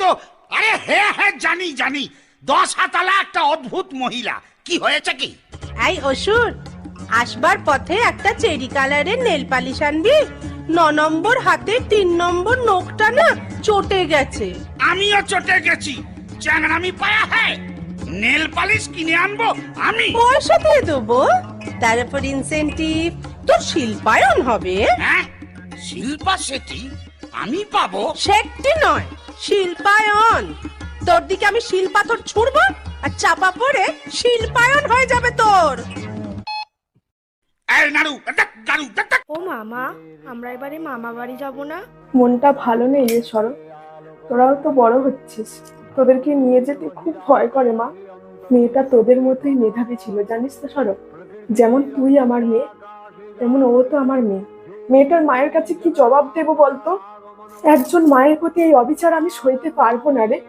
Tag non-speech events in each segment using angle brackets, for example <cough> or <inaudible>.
তো আরে হ্যাঁ হ্যাঁ জানি জানি দশ হাতালা একটা অদ্ভুত মহিলা। কি হয়েছে কি? এই অসুর আসবার পথে একটা চেরি কালারের নেল পালিশ আনবি। ন নম্বর হাতে তিন নম্বর নখটা না চটে গেছে। আমিও চটে গেছি। চ্যাংরামি পায়া হ্যাঁ নেল পালিশ কিনে আনব আমি। পয়সা দিয়ে দেবো। তারপর ইনসেন্টিভ তোর শিল্পায়ন হবে। হ্যাঁ শিল্পা সেটি আমি পাবো। সেটি নয় শিল্পায়ন। তোর দিকে আমি শিল্পাথর ছুড়বো আর চাপা পড়ে শিল্পায়ন হয়ে যাবে তোর। এই নাড়ু নাড়ু। ও মামা আমরা এবারে মামা বাড়ি যাব না? মনটা ভালো নেই রে সরব তোরাও তো বড় হচ্ছিস। তোদেরকে নিয়ে যেতে খুব ভয় করে মা। মেয়েটা তোদের মতোই মেধাবী ছিল জানিস তো সরব যেমন তুই আমার মেয়ে তেমন ও তো আমার মেয়ে। মেয়েটার মায়ের কাছে কি জবাব দেবো বলতো? একজন মায়ের প্রতি এই অবিচার আমি সইতে পারব না রে।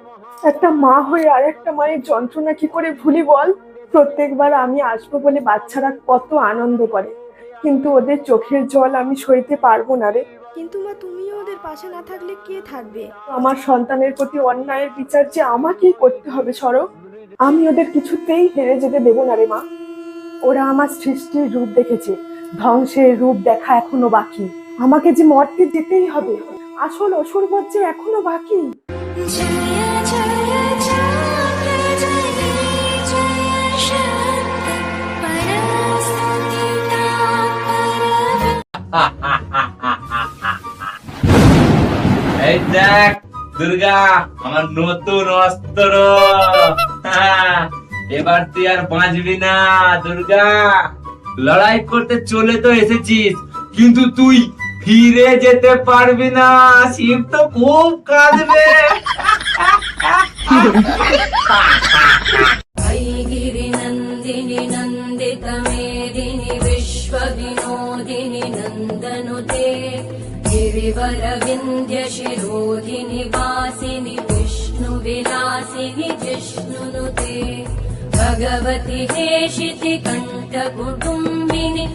একটা মা হয়ে আর একটা মায়ের যন্ত্রণা কি করে ভুলি বল? প্রত্যেকবার আমি আসব বলে বাচ্চারা কত আনন্দ করে। কিন্তু ওদের চোখের জল আমি সইতে পারব না রে। কিন্তু মা তুমিও ওদের পাশে না থাকলে কে থাকবে? আমার সন্তানের প্রতি অন্যায়ের বিচার যে আমাকেই করতে হবে সরব। আমি ওদের কিছুতেই হেরে যেতে দেব না রে মা। ওরা আমার সৃষ্টির রূপ দেখেছে। ধ্বংসের রূপ দেখা এখনও বাকি। আমাকে যে মরতে যেতেই হবে। আসল অসুর যে এখনও বাকি। এই দেখ দুর্গা আমার নতুন অস্ত্র। <laughs> এবার তুই আর বাঁচবি না দুর্গা। লড়াই করতে চলে তো এসেছিস কিন্তু তুই ফিরে যেতে পারবি না শিব তো খুব কাঁদবে गिरिनन्दिनि नन्दितमेदिनि विश्वविनोदिनि नन्दनुते गिरिवरविन्द्यशिरोधिनि वासिनि विष्णुविलासिनि जिष्णुनुते भगवति हेशिति कण्ठकुटुम्बिनि